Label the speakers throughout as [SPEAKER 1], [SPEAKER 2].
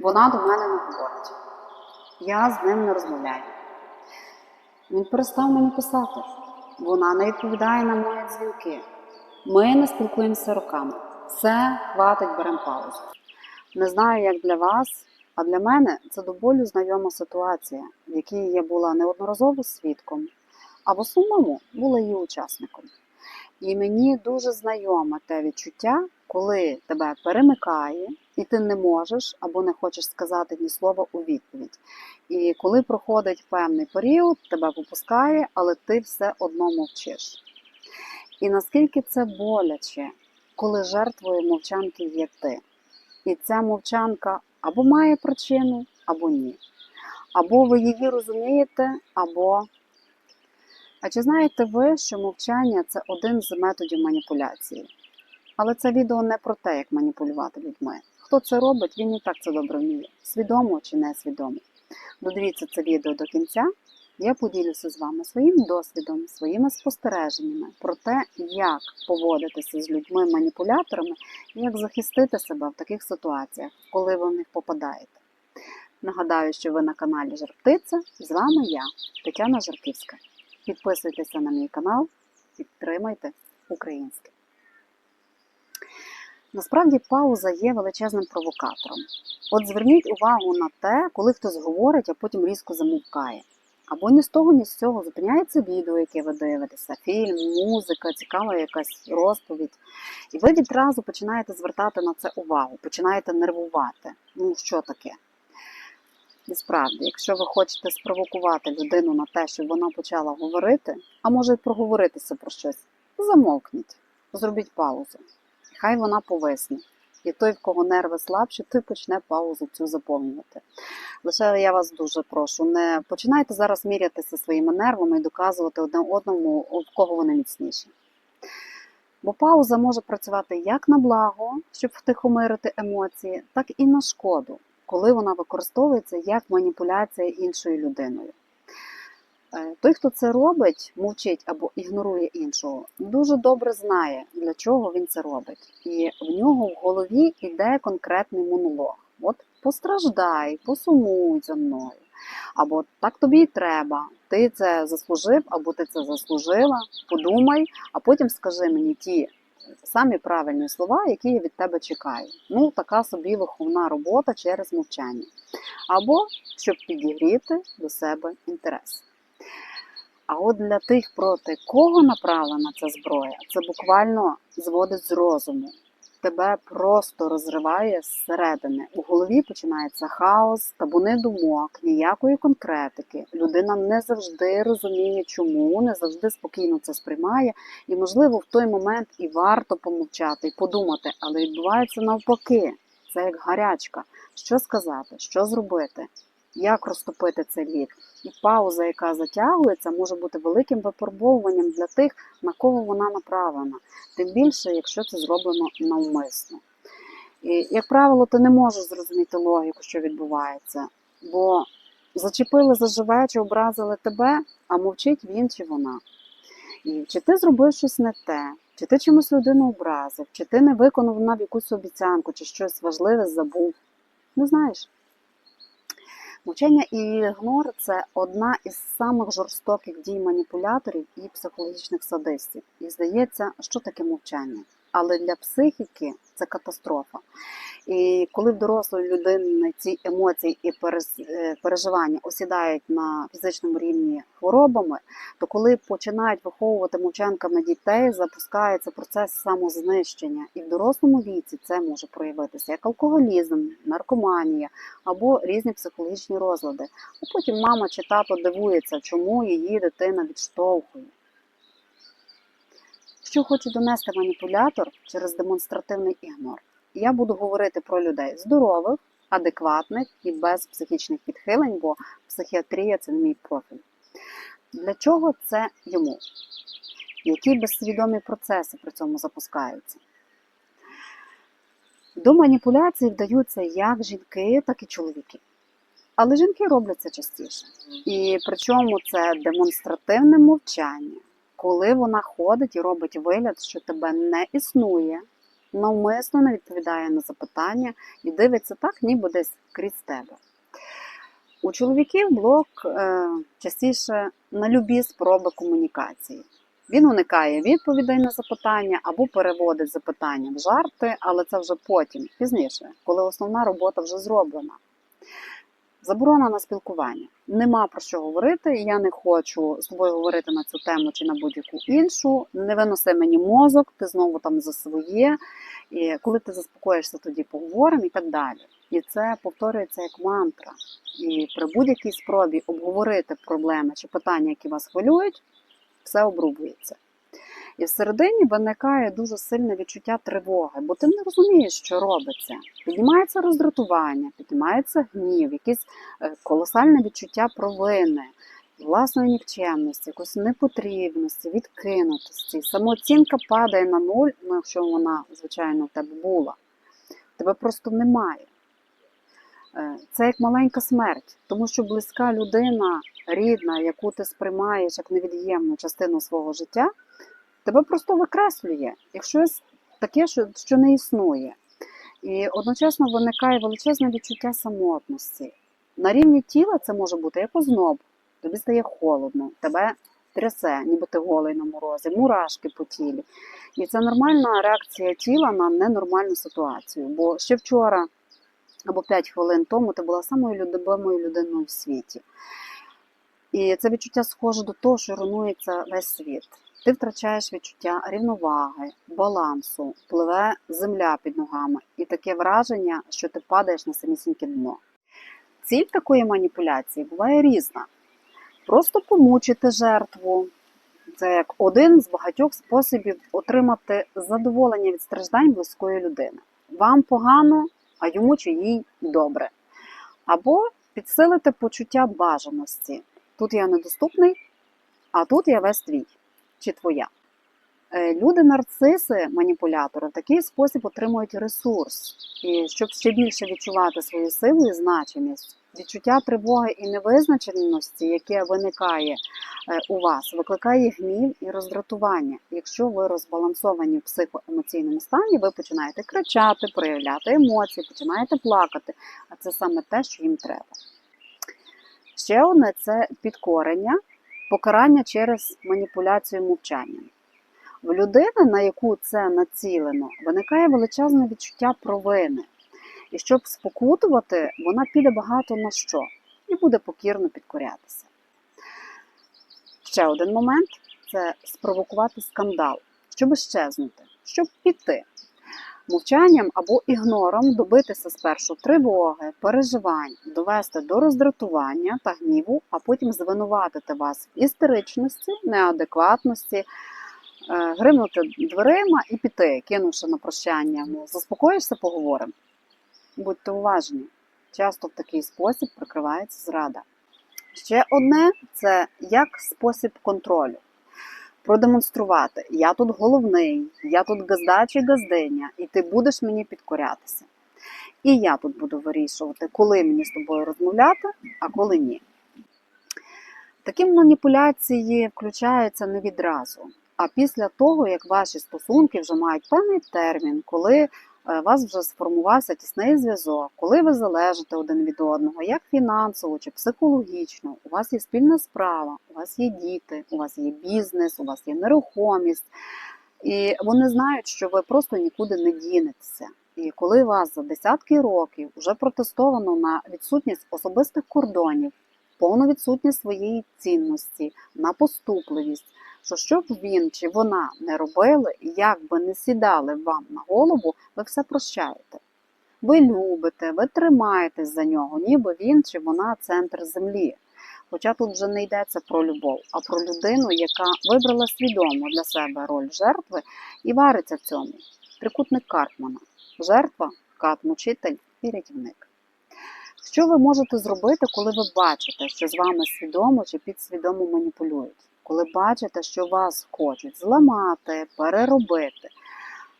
[SPEAKER 1] Вона до мене не говорить. Я з ним не розмовляю. Він перестав мені писати. Вона не відповідає на мої дзвінки. Ми не спілкуємося роками. Все, хватить, беремо паузу. Не знаю, як для вас, а для мене це до болю знайома ситуація, в якій я була неодноразово свідком, а в основному була її учасником. І мені дуже знайоме те відчуття, коли тебе перемикає, і ти не можеш або не хочеш сказати ні слова у відповідь. І коли проходить певний період, тебе попускає, але ти все одно мовчиш. І наскільки це боляче, коли жертвою мовчанки є ти. І ця мовчанка або має причину, або ні. Або ви її розумієте, або. А чи знаєте ви, що мовчання це один з методів маніпуляції? Але це відео не про те, як маніпулювати людьми. Хто це робить, він і так це добре вміє, свідомо чи несвідомо. Додивіться це відео до кінця. Я поділюся з вами своїм досвідом, своїми спостереженнями про те, як поводитися з людьми-маніпуляторами і як захистити себе в таких ситуаціях, коли ви в них попадаєте. Нагадаю, що ви на каналі Жарптиця. З вами я, Тетяна Жарківська. Підписуйтеся на мій канал, підтримайте українське. Насправді пауза є величезним провокатором. От зверніть увагу на те, коли хтось говорить, а потім різко замовкає. Або ні з того, ні з цього зупиняється відео, яке ви дивитеся, фільм, музика, цікава якась розповідь. І ви відразу починаєте звертати на це увагу, починаєте нервувати. Ну, що таке? І справді, якщо ви хочете спровокувати людину на те, щоб вона почала говорити, а може проговоритися про щось, замовкніть, зробіть паузу. Хай вона повисне. І той, в кого нерви слабші, той почне паузу цю заповнювати. Лише я вас дуже прошу, не починайте зараз мірятися своїми нервами і доказувати одне одному, в кого вони міцніші. Бо пауза може працювати як на благо, щоб втихомирити емоції, так і на шкоду, коли вона використовується як маніпуляція іншою людиною. Е, Той, хто це робить, мовчить або ігнорує іншого, дуже добре знає, для чого він це робить. І в нього в голові йде конкретний монолог. От постраждай, посумуй за мною. Або так тобі і треба. Ти це заслужив, або ти це заслужила. Подумай, а потім скажи мені ті самі правильні слова, які я від тебе чекаю. Ну, така собі виховна робота через мовчання. Або щоб підігріти до себе інтерес. А от для тих, проти кого направлена ця зброя, це буквально зводить з розуму. Тебе просто розриває зсередини. У голові починається хаос, табуни думок, ніякої конкретики. Людина не завжди розуміє, чому, не завжди спокійно це сприймає. І, можливо, в той момент і варто помовчати і подумати, але відбувається навпаки. Це як гарячка. Що сказати, що зробити, як розтопити цей лід. І пауза, яка затягується, може бути великим випробовуванням для тих, на кого вона направлена. Тим більше, якщо це зроблено навмисно. І, як правило, ти не можеш зрозуміти логіку, що відбувається, бо зачепили заживе, чи образили тебе, а мовчить він чи вона. І чи ти зробив щось не те, чи ти чимось людину образив, чи ти не виконав нам якусь обіцянку, чи щось важливе забув. Не знаєш. Мовчання і ігнор це одна із самих жорстоких дій маніпуляторів і психологічних садистів. І здається, що таке мовчання. Але для психіки це катастрофа. І коли в дорослої людини ці емоції і е, переживання осідають на фізичному рівні хворобами, то коли починають виховувати мовчанками дітей, запускається процес самознищення. І в дорослому віці це може проявитися як алкоголізм, наркоманія або різні психологічні розлади. А потім мама чи тато дивується, чому її дитина відштовхує. Що хоче донести маніпулятор через демонстративний ігнор? Я буду говорити про людей здорових, адекватних і без психічних підхилень, бо психіатрія це не мій профіль. Для чого це йому? Які безсвідомі процеси при цьому запускаються? До маніпуляцій вдаються як жінки, так і чоловіки. Але жінки роблять це частіше. І причому це демонстративне мовчання, коли вона ходить і робить вигляд, що тебе не існує, навмисно не відповідає на запитання і дивиться так, ніби десь крізь тебе. У чоловіків блок е, частіше на любі спроби комунікації. Він уникає відповідей на запитання або переводить запитання в жарти, але це вже потім, пізніше, коли основна робота вже зроблена. Заборона на спілкування. Нема про що говорити. Я не хочу з тобою говорити на цю тему чи на будь-яку іншу. Не виноси мені мозок, ти знову там за своє. І коли ти заспокоїшся, тоді поговоримо і так далі. І це повторюється як мантра. І при будь-якій спробі обговорити проблеми чи питання, які вас хвилюють, все обрубується. І всередині виникає дуже сильне відчуття тривоги, бо ти не розумієш, що робиться. Піднімається роздратування, піднімається гнів, якесь е, колосальне відчуття провини, власної нікчемності, якоїсь непотрібності, відкинутості. Самооцінка падає на нуль, ну, якщо вона, звичайно, в тебе була. Тебе просто немає. Е, Це як маленька смерть, тому що близька людина, рідна, яку ти сприймаєш як невід'ємну частину свого життя, тебе просто викреслює, як щось таке, що, що не існує. І одночасно виникає величезне відчуття самотності. На рівні тіла це може бути як озноб, тобі стає холодно, тебе трясе, ніби ти голий на морозі, мурашки по тілі. І це нормальна реакція тіла на ненормальну ситуацію. Бо ще вчора або 5 хвилин тому ти була самою любимою людиною в світі. І це відчуття схоже до того, що руйнується весь світ. Ти втрачаєш відчуття рівноваги, балансу, пливе земля під ногами, і таке враження, що ти падаєш на самісіньке дно. Ціль такої маніпуляції буває різна. Просто помучити жертву. Це як один з багатьох способів отримати задоволення від страждань близької людини. Вам погано, а йому чи їй добре. Або підсилити почуття бажаності. Тут я недоступний, а тут я весь твій чи твоя. Е, Люди-нарциси, маніпулятори, в такий спосіб отримують ресурс. І щоб ще більше відчувати свою силу і значимість, відчуття тривоги і невизначеності, яке виникає е, у вас, викликає гнів і роздратування. Якщо ви розбалансовані в психоемоційному стані, ви починаєте кричати, проявляти емоції, починаєте плакати. А це саме те, що їм треба. Ще одне це підкорення, покарання через маніпуляцію мовчанням. В людини, на яку це націлено, виникає величезне відчуття провини. І щоб спокутувати, вона піде багато на що і буде покірно підкорятися. Ще один момент це спровокувати скандал, щоб щезнути, щоб піти. Мовчанням або ігнором добитися спершу тривоги, переживань, довести до роздратування та гніву, а потім звинуватити вас в істеричності, неадекватності, е, гримнути дверима і піти, кинувши на прощання. Ну, заспокоїшся, поговоримо. Будьте уважні. Часто в такий спосіб прикривається зрада. Ще одне це як спосіб контролю. Продемонструвати, я тут головний, я тут газда чи газдиня, і ти будеш мені підкорятися. І я тут буду вирішувати, коли мені з тобою розмовляти, а коли ні. Такі маніпуляції включаються не відразу, а після того, як ваші стосунки вже мають певний термін, коли у вас вже сформувався тісний зв'язок, коли ви залежите один від одного, як фінансово чи психологічно, у вас є спільна справа, у вас є діти, у вас є бізнес, у вас є нерухомість. І вони знають, що ви просто нікуди не дінетеся. І коли вас за десятки років вже протестовано на відсутність особистих кордонів, повну відсутність своєї цінності, на поступливість, що що б він чи вона не робили, як би не сідали вам на голову, ви все прощаєте. Ви любите, ви тримаєтесь за нього, ніби він чи вона центр землі. Хоча тут вже не йдеться про любов, а про людину, яка вибрала свідомо для себе роль жертви і вариться в цьому. Трикутник Карпмана. Жертва, кат-мучитель і рятівник. Що ви можете зробити, коли ви бачите, що з вами свідомо чи підсвідомо маніпулюють? Коли бачите, що вас хочуть зламати, переробити?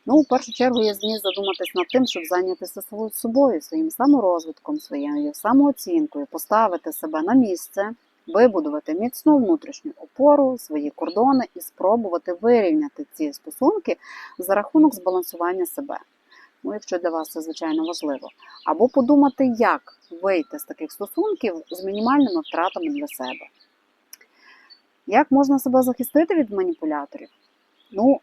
[SPEAKER 1] Ну, в першу чергу є зміст задуматись над тим, щоб зайнятися собою, своїм саморозвитком, своєю самооцінкою, поставити себе на місце вибудувати міцну внутрішню опору, свої кордони і спробувати вирівняти ці стосунки за рахунок збалансування себе. Ну, якщо для вас це звичайно важливо, або подумати, як вийти з таких стосунків з мінімальними втратами для себе. Як можна себе захистити від маніпуляторів? Ну,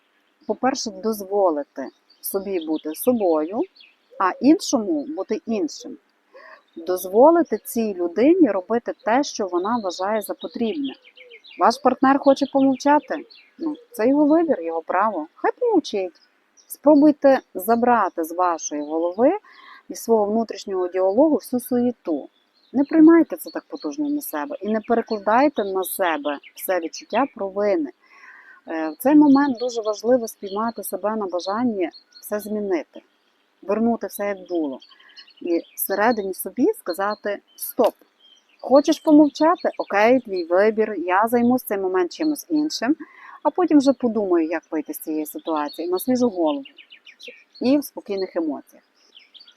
[SPEAKER 1] по-перше, дозволити собі бути собою, а іншому бути іншим. Дозволити цій людині робити те, що вона вважає за потрібне. Ваш партнер хоче помовчати? Ну, це його вибір, його право. Хай помовчить. Спробуйте забрати з вашої голови і свого внутрішнього діалогу всю суєту. Не приймайте це так потужно на себе і не перекладайте на себе все відчуття провини. Е, В цей момент дуже важливо спіймати себе на бажанні все змінити, вернути все як було. І всередині собі сказати стоп. Хочеш помовчати? Окей, твій вибір, я займусь цей момент чимось іншим, а потім вже подумаю, як вийти з цієї ситуації на свіжу голову і в спокійних емоціях.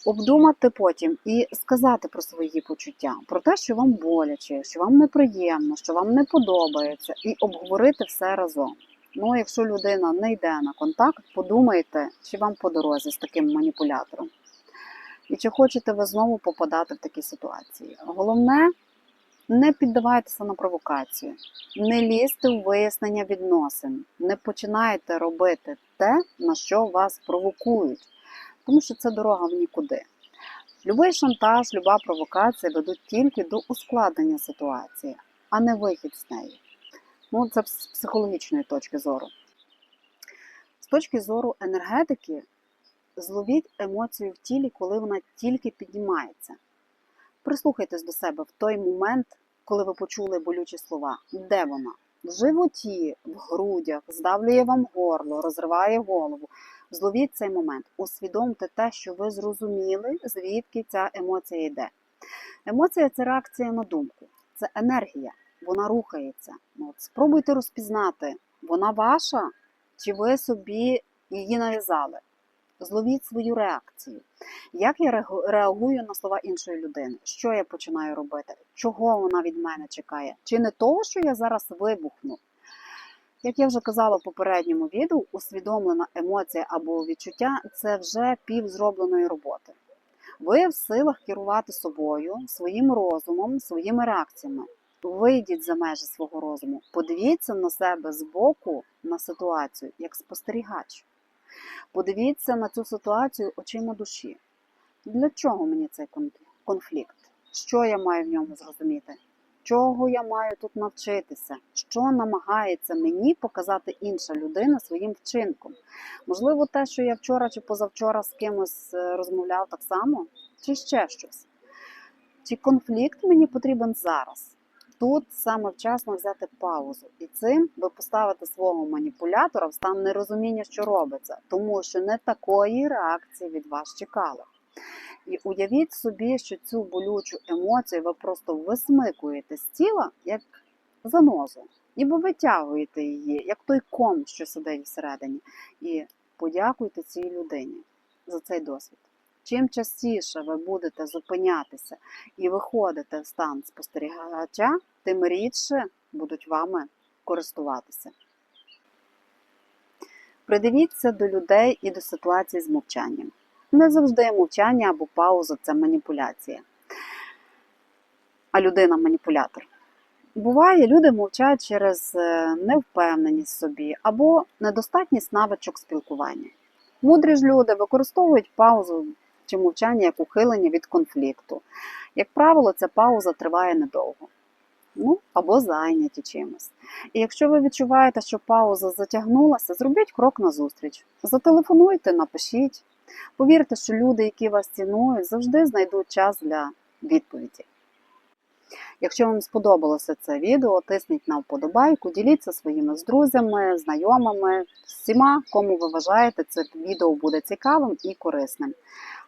[SPEAKER 1] Обдумати потім і сказати про свої почуття, про те, що вам боляче, що вам неприємно, що вам не подобається, і обговорити все разом. Ну, якщо людина не йде на контакт, подумайте, чи вам по дорозі з таким маніпулятором. І чи хочете ви знову попадати в такі ситуації? Головне, не піддавайтеся на провокацію, не лізьте в вияснення відносин, не починайте робити те, на що вас провокують, тому що це дорога в нікуди. Любий шантаж, люба провокація ведуть тільки до ускладнення ситуації, а не вихід з неї. Ну, це з психологічної точки зору. З точки зору енергетики, зловіть емоцію в тілі, коли вона тільки піднімається. Прислухайтесь до себе в той момент, коли ви почули болючі слова. Де вона? В животі, в грудях, здавлює вам горло, розриває голову. Зловіть цей момент, усвідомте те, що ви зрозуміли, звідки ця емоція йде. Емоція це реакція на думку, це енергія, вона рухається. Ну, От, спробуйте розпізнати, вона ваша, чи ви собі її нав'язали. Зловіть свою реакцію. Як я реагую на слова іншої людини? Що я починаю робити? Чого вона від мене чекає? Чи не того, що я зараз вибухну? Як я вже казала в попередньому відео, усвідомлена емоція або відчуття це вже пів зробленої роботи. Ви в силах керувати собою, своїм розумом, своїми реакціями. Вийдіть за межі свого розуму, подивіться на себе збоку на ситуацію як спостерігач. Подивіться на цю ситуацію очима душі. Для чого мені цей конфлікт? Що я маю в ньому зрозуміти? Чого я маю тут навчитися? Що намагається мені показати інша людина своїм вчинком? Можливо, те, що я вчора чи позавчора з кимось е, розмовляв так само, чи ще щось? Чи конфлікт мені потрібен зараз? Тут саме вчасно взяти паузу, і цим ви поставите свого маніпулятора в стан нерозуміння, що робиться, тому що не такої реакції від вас чекали. І уявіть собі, що цю болючу емоцію ви просто висмикуєте з тіла як занозу, ніби витягуєте її, як той ком, що сидить всередині. І подякуйте цій людині за цей досвід. Чим частіше ви будете зупинятися і виходите в стан спостерігача, тим рідше будуть вами користуватися. Придивіться до людей і до ситуації з мовчанням. Не завжди мовчання або пауза це маніпуляція, а людина маніпулятор. Буває, люди мовчать через е, невпевненість собі або недостатність навичок спілкування. Мудрі ж люди використовують паузу чи мовчання як ухилення від конфлікту. Як правило, ця пауза триває недовго. Ну, або зайняті чимось. І якщо ви відчуваєте, що пауза затягнулася, зробіть крок назустріч. Зателефонуйте, напишіть. Повірте, що люди, які вас цінують, завжди знайдуть час для відповіді. Якщо вам сподобалося це відео, тисніть на вподобайку, діліться своїми з друзями, знайомими, всіма, кому ви вважаєте, це відео буде цікавим і корисним.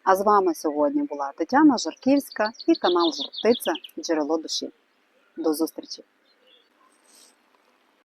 [SPEAKER 1] А з вами сьогодні була Тетяна Жарківська і канал Жартиця Джерело душі. До зустрічі!